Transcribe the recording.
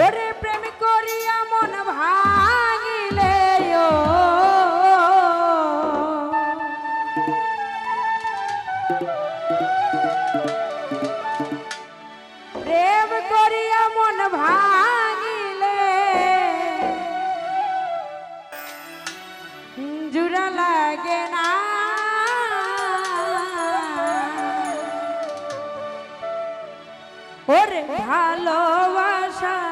ওরে প্রেম করিয়া মন ভাঙিলে প্রেম করিয়া মন ভাঙিলে। জুড়া লাগে না। ওরে ভালোবাসা